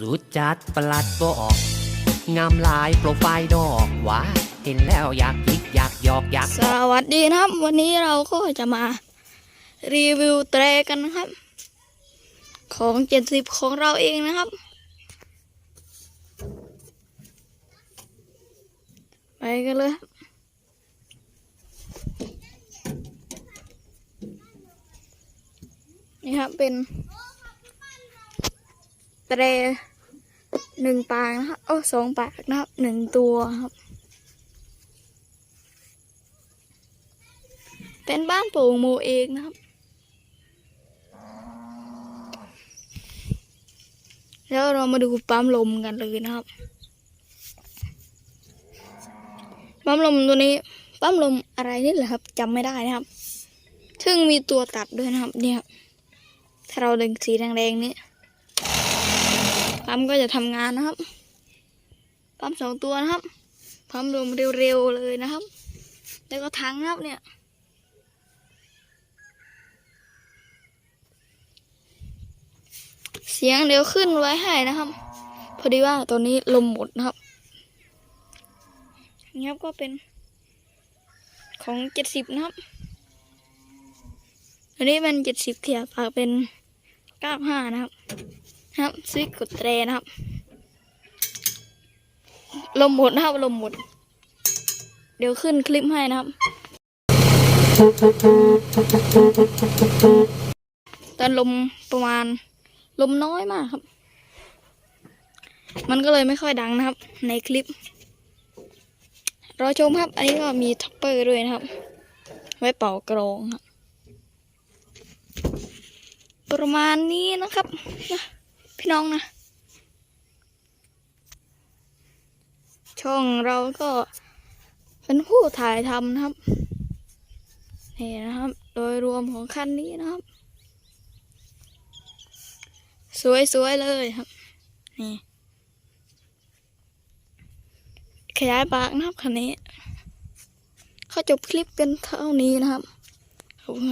สุดจัดประหลัดบอกงามลายโปรไฟล์ดอกว้าเห็นแล้วอยากยิกอยากหยอกอยากสวัสดีนะครับ วันนี้เราก็จะมา รีวิวแตรกันนะครับ ของเจ็ดสิบของเราเองนะครับไปกันเลยนี่ครับเป็นแตร หนึ่งปากนะครับ โอ้สองปากนะครับหนึ่งตัวครับ เป็นบ้านปลูกโมเองนะครับ แล้วเรามาดูปั๊มลมกันเลยนะครับ ปั๊มลมตัวนี้ ปั๊มลมอะไรนี่แหละครับจำไม่ได้นะครับ ซึ่งมีตัวตัดด้วยนะครับ เนี่ยถ้าเราดึงสีแดงๆนี้ ปั๊มก็จะทำงานนะครับ ปั๊มสองตัวนะครับ ปั๊มลมเร็วๆเลยนะครับ แล้วก็ทั้งนะครับเนี่ย เสียงเดี๋ยวขึ้นไว้ให้นะครับ พอดีว่าตัวนี้ลมหมดนะครับนี่ครับก็เป็นของเจ็ดสิบนะครับ อันนี้เป็นเจ็ดสิบเทียบปากเป็นเก้าห้านะครับ นะครับสวิตช์กดแตรนะครับ ลมหมดนะครับลมหมด เดี๋ยวขึ้นคลิปให้นะครับ ตอนลมประมาณลมน้อยมากครับ มันก็เลยไม่ค่อยดังนะครับ ในคลิป รอชมครับ อันนี้ก็มีท็อปเปอร์ด้วยนะครับ ไว้เป่ากรองครับประมาณนี้นะครับนะ พี่น้องนะ ช่องเราก็เป็นผู้ถ่ายทำนะครับ นี่นะครับ โดยรวมของคันนี้นะครับ สวยๆเลยครับ นี่ ขยายปากนะครับคันนี้ เขาจบคลิปกันเท่านี้นะครับขอบคุณครับ